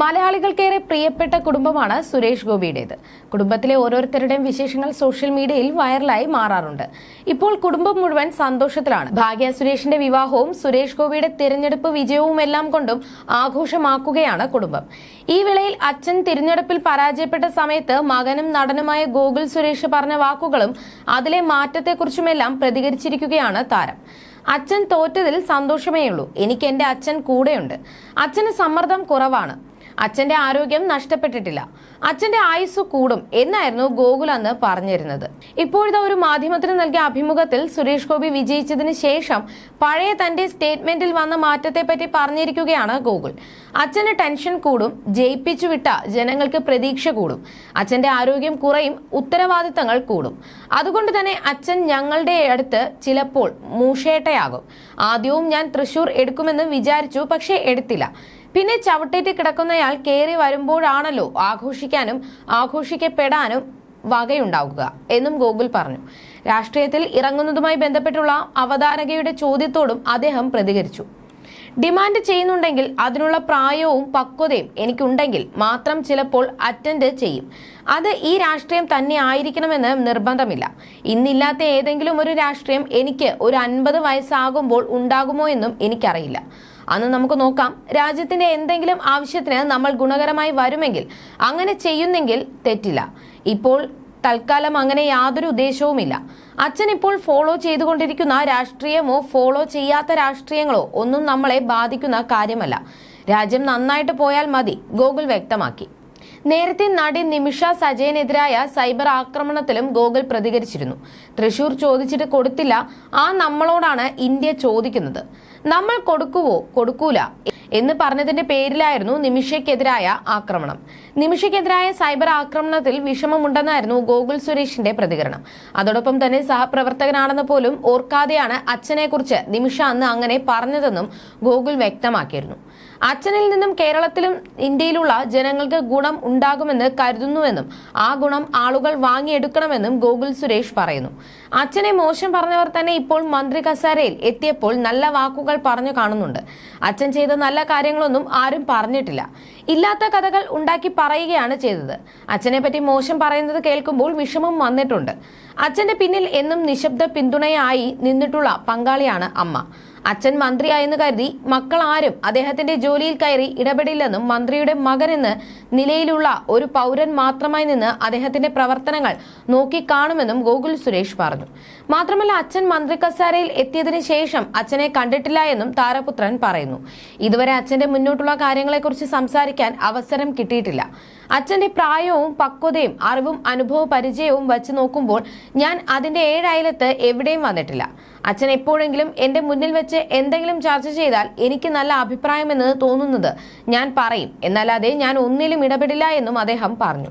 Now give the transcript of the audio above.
മലയാളികൾക്കേറെ പ്രിയപ്പെട്ട കുടുംബമാണ് സുരേഷ് ഗോപിയുടേത്. കുടുംബത്തിലെ ഓരോരുത്തരുടെയും വിശേഷങ്ങൾ സോഷ്യൽ മീഡിയയിൽ വൈറലായി മാറാറുണ്ട്. ഇപ്പോൾ കുടുംബം മുഴുവൻ സന്തോഷത്തിലാണ്. ഭാഗ്യ സുരേഷിന്റെ വിവാഹവും സുരേഷ് ഗോപിയുടെ തിരഞ്ഞെടുപ്പ് വിജയവും എല്ലാം കൊണ്ടും ആഘോഷമാക്കുകയാണ് കുടുംബം. ഈ വേളയിൽ അച്ഛൻ തിരഞ്ഞെടുപ്പിൽ പരാജയപ്പെട്ട സമയത്ത് മകനും നടനുമായ ഗോകുൽ സുരേഷ് പറഞ്ഞ വാക്കുകളും അതിലെ മാറ്റത്തെക്കുറിച്ചുമെല്ലാം പ്രതികരിച്ചിരിക്കുകയാണ് താരം. അച്ഛൻ തോറ്റതിൽ സന്തോഷമേയുള്ളൂ. എനിക്ക് എന്റെ അച്ഛൻ കൂടെയുണ്ട്. അച്ഛന് സമ്മർദ്ദം കുറവാണ്. അച്ഛന്റെ ആരോഗ്യം നഷ്ടപ്പെട്ടിട്ടില്ല. അച്ഛന്റെ ആയുസ് കൂടും എന്നായിരുന്നു ഗോകുൽ അന്ന് പറഞ്ഞിരുന്നത്. ഇപ്പോഴത്തെ ഒരു മാധ്യമത്തിന് നൽകിയ അഭിമുഖത്തിൽ സുരേഷ് ഗോപി വിജയിച്ചതിന് ശേഷം പഴയ തന്റെ സ്റ്റേറ്റ്മെന്റിൽ വന്ന മാറ്റത്തെപ്പറ്റി പറഞ്ഞിരിക്കുകയാണ് ഗോകുൽ. അച്ഛന് ടെൻഷൻ കൂടും ജയിപ്പിച്ചു വിട്ട ജനങ്ങൾക്ക് പ്രതീക്ഷ കൂടും. അച്ഛന്റെ ആരോഗ്യം കുറയും ഉത്തരവാദിത്തങ്ങൾ കൂടും. അതുകൊണ്ട് തന്നെ അച്ഛൻ ഞങ്ങളുടെ അടുത്ത് ചിലപ്പോൾ മൂഷേട്ടയാകും ആദ്യവും ഞാൻ തൃശൂർ എടുക്കുമെന്ന് വിചാരിച്ചു പക്ഷേ എടുത്തില്ല. പിന്നെ ചവിട്ടേറ്റ് കിടക്കുന്നയാൾ കയറി വരുമ്പോഴാണല്ലോ ആഘോഷിക്കാനും ആഘോഷിക്കപ്പെടാനും വകയുണ്ടാവുക എന്നും ഗോകുൽ പറഞ്ഞു. രാഷ്ട്രീയത്തിൽ ഇറങ്ങുന്നതുമായി ബന്ധപ്പെട്ടുള്ള അവതാരകയുടെ ചോദ്യത്തോടും അദ്ദേഹം പ്രതികരിച്ചു. ഡിമാൻഡ് ചെയ്യുന്നുണ്ടെങ്കിൽ അതിനുള്ള പ്രായവും പക്വതയും എനിക്കുണ്ടെങ്കിൽ മാത്രം ചിലപ്പോൾ അറ്റൻഡ് ചെയ്യും. അത് ഈ രാഷ്ട്രീയം തന്നെ ആയിരിക്കണമെന്ന് നിർബന്ധമില്ല. ഇന്നില്ലാത്ത ഏതെങ്കിലും ഒരു രാഷ്ട്രീയം എനിക്ക് ഒരു അൻപത് വയസ്സാകുമ്പോൾ ഉണ്ടാകുമോ എന്നും എനിക്കറിയില്ല. അന്ന് നമുക്ക് നോക്കാം. രാജ്യത്തിന്റെ എന്തെങ്കിലും ആവശ്യത്തിന് നമ്മൾ ഗുണകരമായി വരുമെങ്കിൽ അങ്ങനെ ചെയ്യുന്നെങ്കിൽ തെറ്റില്ല. ഇപ്പോൾ തൽക്കാലം അങ്ങനെ യാതൊരു ഉദ്ദേശവുമില്ല. അച്ഛൻ ഇപ്പോൾ ഫോളോ ചെയ്തുകൊണ്ടിരിക്കുന്ന രാഷ്ട്രീയമോ ഫോളോ ചെയ്യാത്ത രാഷ്ട്രീയങ്ങളോ ഒന്നും നമ്മളെ ബാധിക്കുന്ന കാര്യമല്ല. രാജ്യം നന്നായിട്ട് പോയാൽ മതി ഗോകുൽ വ്യക്തമാക്കി. നേരത്തെ നടി നിമിഷ സജയനെതിരായ സൈബർ ആക്രമണത്തിലും ഗോകുൽ പ്രതികരിച്ചിരുന്നു. തൃശൂർ ചോദിച്ചിട്ട് കൊടുത്തില്ല ആ നമ്മളോടാണ് ഇന്ത്യ ചോദിക്കുന്നത്. നമ്മൾ കൊടുക്കുവോ? കൊടുക്കൂല. എന്ന് പറഞ്ഞതിന്റെ പേരിലായിരുന്നു നിമിഷയ്ക്കെതിരായ ആക്രമണം. നിമിഷയ്ക്കെതിരായ സൈബർ ആക്രമണത്തിൽ വിഷമമുണ്ടെന്നായിരുന്നു ഗോകുൽ സുരേഷിന്റെ പ്രതികരണം. അതോടൊപ്പം തന്നെ സഹപ്രവർത്തകനാണെന്ന് പോലും ഓർക്കാതെയാണ് അച്ഛനെക്കുറിച്ച് നിമിഷ അന്ന് അങ്ങനെ പറഞ്ഞതെന്നും ഗോകുൽ വ്യക്തമാക്കിയിരുന്നു. അച്ഛനിൽ നിന്നും കേരളത്തിലും ഇന്ത്യയിലുള്ള ജനങ്ങൾക്ക് ഗുണം ഉണ്ടാകുമെന്ന് കരുതുന്നുവെന്നും ആ ഗുണം ആളുകൾ വാങ്ങിയെടുക്കണമെന്നും ഗോകുൽ സുരേഷ് പറയുന്നു. അച്ഛനെ മോശം പറഞ്ഞവർ തന്നെ ഇപ്പോൾ മന്ത്രി കസാരയിൽ എത്തിയപ്പോൾ നല്ല വാക്കുകൾ പറഞ്ഞു കാണുന്നുണ്ട്. അച്ഛൻ ചെയ്ത നല്ല കാര്യങ്ങളൊന്നും ആരും പറഞ്ഞിട്ടില്ല. ഇല്ലാത്ത കഥകൾ ഉണ്ടാക്കി പറയുകയാണ് ചെയ്തത്. അച്ഛനെ പറ്റി മോശം പറയുന്നത് കേൾക്കുമ്പോൾ വിഷമം വന്നിട്ടുണ്ട്. അച്ഛന്റെ പിന്നിൽ എന്നും നിശബ്ദ പിന്തുണയായി നിന്നിട്ടുള്ള പങ്കാളിയാണ് അമ്മ. അച്ഛൻ മന്ത്രിയായെന്ന് കരുതി മക്കൾ ആരും അദ്ദേഹത്തിന്റെ ജോലിയിൽ കയറി ഇടപെടില്ലെന്നും മന്ത്രിയുടെ മകനെന്ന് നിലയിലുള്ള ഒരു പൗരൻ മാത്രമായി നിന്ന് അദ്ദേഹത്തിന്റെ പ്രവർത്തനങ്ങൾ നോക്കിക്കാണുമെന്നും ഗോകുൽ സുരേഷ് പറഞ്ഞു. മാത്രമല്ല അച്ഛൻ മന്ത്രി കസാരയിൽ എത്തിയതിനു ശേഷം അച്ഛനെ കണ്ടിട്ടില്ല എന്നും താരപുത്രൻ പറയുന്നു. ഇതുവരെ അച്ഛന്റെ മുന്നോട്ടുള്ള കാര്യങ്ങളെക്കുറിച്ച് സംസാരിക്കാൻ അവസരം കിട്ടിയിട്ടില്ല. അച്ഛന്റെ പ്രായവും പക്വതയും അറിവും അനുഭവ പരിചയവും വച്ച് നോക്കുമ്പോൾ ഞാൻ അതിന്റെ ഏഴയലത്ത് എവിടെയും വന്നിട്ടില്ല. അച്ഛൻ എപ്പോഴെങ്കിലും എന്റെ മുന്നിൽ വെച്ച് എന്തെങ്കിലും ചർച്ച ചെയ്താൽ എനിക്ക് നല്ല അഭിപ്രായമെന്ന് തോന്നുന്നത് ഞാൻ പറയും. എന്നല്ലാതെ ഞാൻ ഒന്നിലും ഇടപെടില്ല എന്നും അദ്ദേഹം പറഞ്ഞു.